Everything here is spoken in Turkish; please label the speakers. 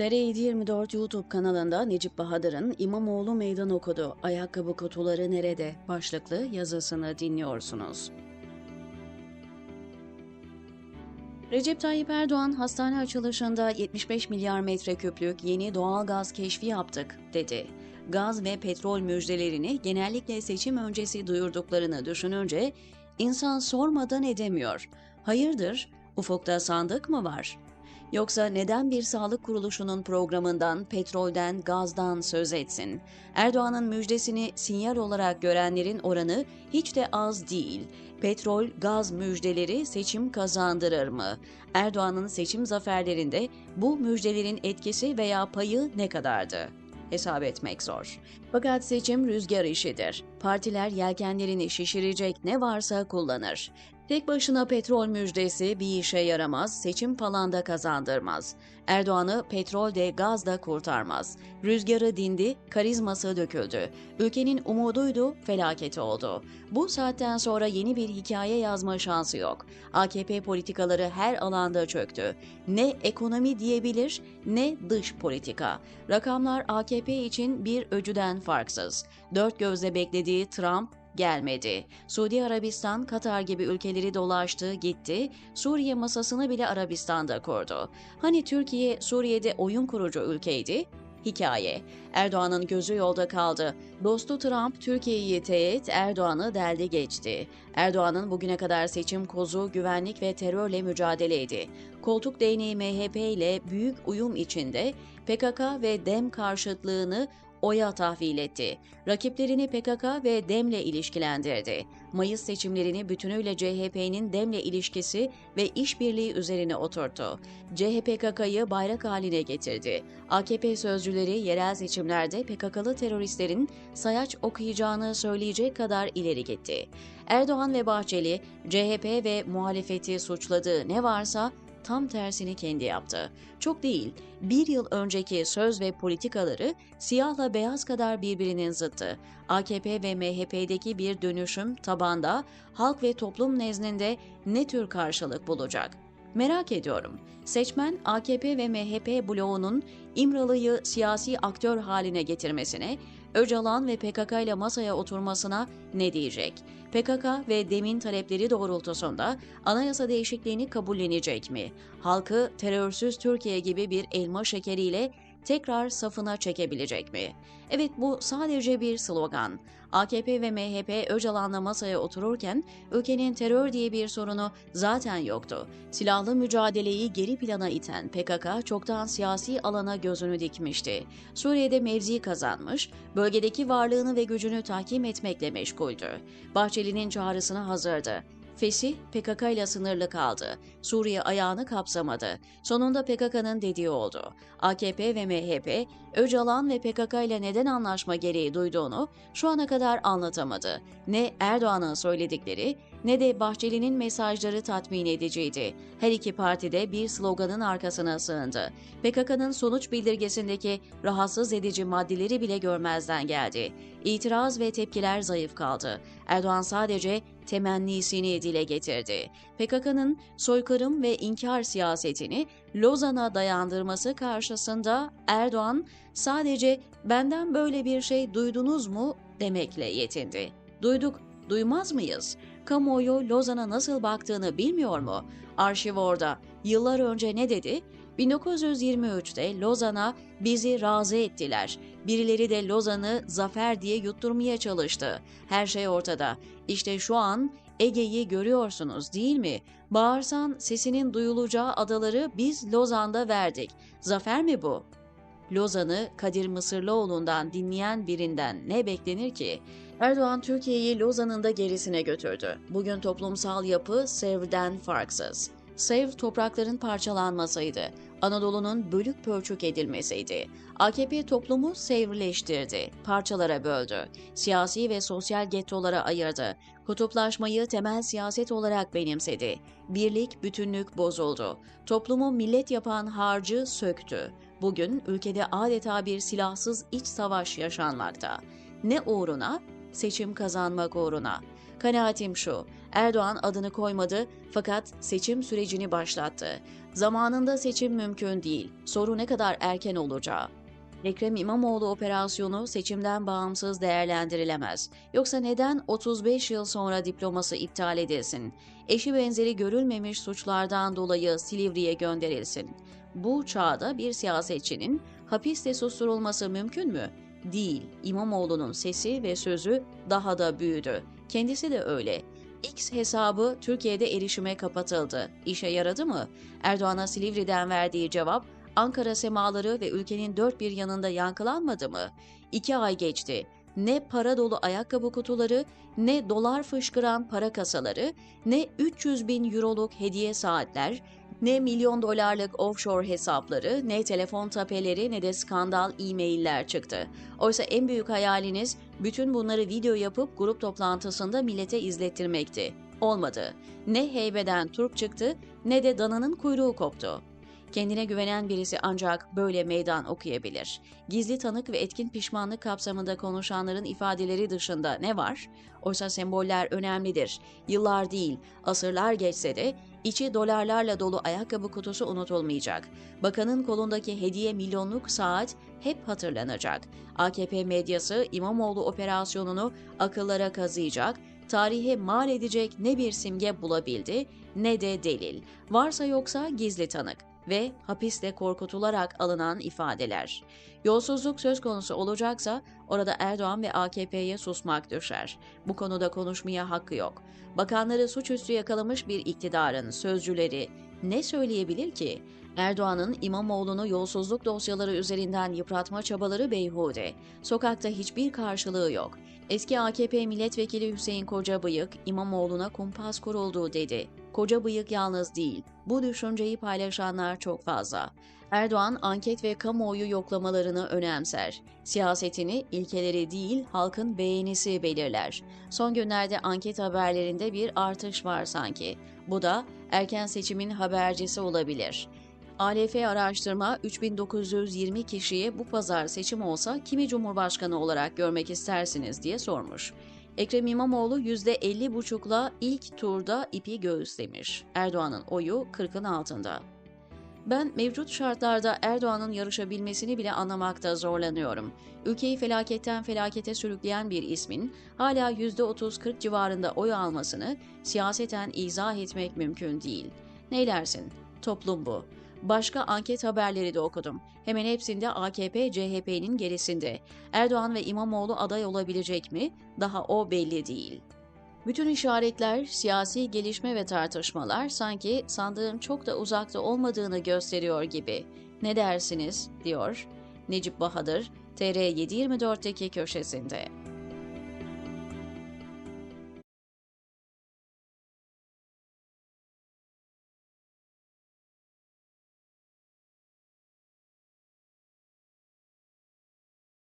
Speaker 1: TR724 YouTube kanalında Necip Bahadır'ın İmamoğlu meydan okudu. Ayakkabı kutuları nerede? başlıklı yazısını dinliyorsunuz. Recep Tayyip Erdoğan hastane açılışında 75 milyar metreküplük yeni doğal gaz keşfi yaptık dedi. Gaz ve petrol müjdelerini genellikle seçim öncesi duyurduklarını düşününce insan sormadan edemiyor. Hayırdır? Ufukta sandık mı var? Yoksa neden bir sağlık kuruluşunun programından, petrolden, gazdan söz etsin? Erdoğan'ın müjdesini sinyal olarak görenlerin oranı hiç de az değil. Petrol, gaz müjdeleri seçim kazandırır mı? Erdoğan'ın seçim zaferlerinde bu müjdelerin etkisi veya payı ne kadardı? hesap etmek zor. Fakat seçim rüzgar işidir. Partiler yelkenlerini şişirecek ne varsa kullanır. Tek başına petrol müjdesi bir işe yaramaz, seçim palanda kazandırmaz. Erdoğan'ı petrol de gaz da kurtarmaz. Rüzgarı dindi, karizması döküldü. Ülkenin umuduydu, felaketi oldu. Bu saatten sonra yeni bir hikaye yazma şansı yok. AKP politikaları her alanda çöktü. Ne ekonomi diyebilir ne dış politika. Rakamlar AKP için bir öcüden farksız. Dört gözle beklediği Trump gelmedi. Suudi Arabistan, Katar gibi ülkeleri dolaştı, gitti. Suriye masasını bile Arabistan'da kurdu. Hani Türkiye Suriye'de oyun kurucu ülkeydi? Hikaye. Erdoğan'ın gözü yolda kaldı. Dostu Trump Türkiye'yi teğet, Erdoğan'ı deldi geçti. Erdoğan'ın bugüne kadar seçim kozu, güvenlik ve terörle mücadeleydi. Koltuk değneği MHP ile büyük uyum içinde PKK ve DEM karşıtlığını oya tahvil etti. Rakiplerini PKK ve DEM'le ilişkilendirdi. Mayıs seçimlerini bütünüyle CHP'nin DEM'le ilişkisi ve işbirliği üzerine oturttu. CHP PKK'yı bayrak haline getirdi. AKP sözcüleri yerel seçimlerde PKK'lı teröristlerin sayaç okuyacağını söyleyecek kadar ileri gitti. Erdoğan ve Bahçeli, CHP ve muhalefeti suçladığı ne varsa tam tersini kendi yaptı. Çok değil, bir yıl önceki söz ve politikaları siyahla beyaz kadar birbirinin zıttı. AKP ve MHP'deki bir dönüşüm tabanda, halk ve toplum nezdinde ne tür karşılık bulacak? Merak ediyorum. Seçmen AKP ve MHP bloğunun İmralı'yı siyasi aktör haline getirmesine, Öcalan ve PKK ile masaya oturmasına ne diyecek? PKK ve demin talepleri doğrultusunda anayasa değişikliğini kabullenecek mi? Halkı terörsüz Türkiye gibi bir elma şekeriyle tekrar safına çekebilecek mi? Evet bu sadece bir slogan. AKP ve MHP Öcalan'la masaya otururken ülkenin terör diye bir sorunu zaten yoktu. Silahlı mücadeleyi geri plana iten PKK çoktan siyasi alana gözünü dikmişti. Suriye'de mevzi kazanmış, bölgedeki varlığını ve gücünü tahkim etmekle meşguldü. Bahçeli'nin çağrısına hazırdı. Fesih PKK ile sınırlı kaldı. Suriye ayağını kapsamadı. Sonunda PKK'nın dediği oldu. AKP ve MHP, Öcalan ve PKK ile neden anlaşma gereği duyduğunu şu ana kadar anlatamadı. Ne Erdoğan'ın söyledikleri ne de Bahçeli'nin mesajları tatmin ediciydi. Her iki parti de bir sloganın arkasına sığındı. PKK'nın sonuç bildirgesindeki rahatsız edici maddeleri bile görmezden geldi. İtiraz ve tepkiler zayıf kaldı. Erdoğan sadece temennisini dile getirdi. PKK'nın soykırım ve inkar siyasetini Lozan'a dayandırması karşısında Erdoğan sadece benden böyle bir şey duydunuz mu demekle yetindi. Duyduk, duymaz mıyız? Kamuoyu Lozan'a nasıl baktığını bilmiyor mu? Arşiv orada. Yıllar önce ne dedi? 1923'te Lozan'a bizi razı ettiler. Birileri de Lozan'ı zafer diye yutturmaya çalıştı. Her şey ortada. İşte şu an Ege'yi görüyorsunuz değil mi? Bağırsan sesinin duyulacağı adaları biz Lozan'da verdik. Zafer mi bu? Lozan'ı Kadir Mısırlıoğlu'ndan dinleyen birinden ne beklenir ki? Erdoğan Türkiye'yi Lozan'ın da gerisine götürdü. Bugün toplumsal yapı Sevr'den farksız. Sevr toprakların parçalanmasıydı. Anadolu'nun bölük pörçük edilmesiydi. AKP toplumu sevrleştirdi, parçalara böldü, siyasi ve sosyal gettolara ayırdı, kutuplaşmayı temel siyaset olarak benimsedi. Birlik, bütünlük bozuldu. Toplumu millet yapan harcı söktü. Bugün ülkede adeta bir silahsız iç savaş yaşanmakta. Ne uğruna? Seçim kazanmak uğruna. Kanaatim şu, Erdoğan adını koymadı fakat seçim sürecini başlattı. Zamanında seçim mümkün değil, soru ne kadar erken olacağı. Ekrem İmamoğlu operasyonu seçimden bağımsız değerlendirilemez. Yoksa neden 35 yıl sonra diploması iptal edilsin? Eşi benzeri görülmemiş suçlardan dolayı Silivri'ye gönderilsin. Bu çağda bir siyasetçinin hapiste susturulması mümkün mü? Değil. İmamoğlu'nun sesi ve sözü daha da büyüdü. Kendisi de öyle. X hesabı Türkiye'de erişime kapatıldı. İşe yaradı mı? Erdoğan'a Silivri'den verdiği cevap Ankara semaları ve ülkenin dört bir yanında yankılanmadı mı? İki ay geçti. Ne para dolu ayakkabı kutuları, ne dolar fışkıran para kasaları, ne 300 bin euroluk hediye saatler, ne milyon dolarlık offshore hesapları, ne telefon tapeleri ne de skandal e-mailler çıktı. Oysa en büyük hayaliniz bütün bunları video yapıp grup toplantısında millete izlettirmekti. Olmadı. Ne heybeden turp çıktı ne de dananın kuyruğu koptu. Kendine güvenen birisi ancak böyle meydan okuyabilir. Gizli tanık ve etkin pişmanlık kapsamında konuşanların ifadeleri dışında ne var? Oysa semboller önemlidir. Yıllar değil, asırlar geçse de içi dolarlarla dolu ayakkabı kutusu unutulmayacak. Bakanın kolundaki hediye milyonluk saat hep hatırlanacak. AKP medyası İmamoğlu operasyonunu akıllara kazıyacak, tarihe mal edecek ne bir simge bulabildi ne de delil. Varsa yoksa gizli tanık ve hapisle korkutularak alınan ifadeler. Yolsuzluk söz konusu olacaksa orada Erdoğan ve AKP'ye susmak düşer. Bu konuda konuşmaya hakkı yok. Bakanları suçüstü yakalamış bir iktidarın sözcüleri ne söyleyebilir ki? Erdoğan'ın İmamoğlu'nu yolsuzluk dosyaları üzerinden yıpratma çabaları beyhude. Sokakta hiçbir karşılığı yok. Eski AKP milletvekili Hüseyin Kocabıyık, İmamoğlu'na kumpas kuruldu dedi. Koca bıyık yalnız değil, bu düşünceyi paylaşanlar çok fazla. Erdoğan anket ve kamuoyu yoklamalarını önemser. Siyasetini ilkeleri değil halkın beğenisi belirler. Son günlerde anket haberlerinde bir artış var sanki. Bu da erken seçimin habercisi olabilir. ALF araştırma 3920 kişiye bu pazar seçim olsa kimi cumhurbaşkanı olarak görmek istersiniz diye sormuş. Ekrem İmamoğlu %50,5'la ilk turda ipi göğüslemiş. Erdoğan'ın oyu 40'ın altında. Ben mevcut şartlarda Erdoğan'ın yarışabilmesini bile anlamakta zorlanıyorum. Ülkeyi felaketten felakete sürükleyen bir ismin hala %30-40 civarında oy almasını siyaseten izah etmek mümkün değil. Neylersin? Toplum bu. Başka anket haberleri de okudum. Hemen hepsinde AKP CHP'nin gerisinde. Erdoğan ve İmamoğlu aday olabilecek mi? Daha o belli değil. Bütün işaretler, siyasi gelişme ve tartışmalar sanki sandığım çok da uzakta olmadığını gösteriyor gibi. Ne dersiniz? diyor Necip Bahadır, TR724'teki köşesinde.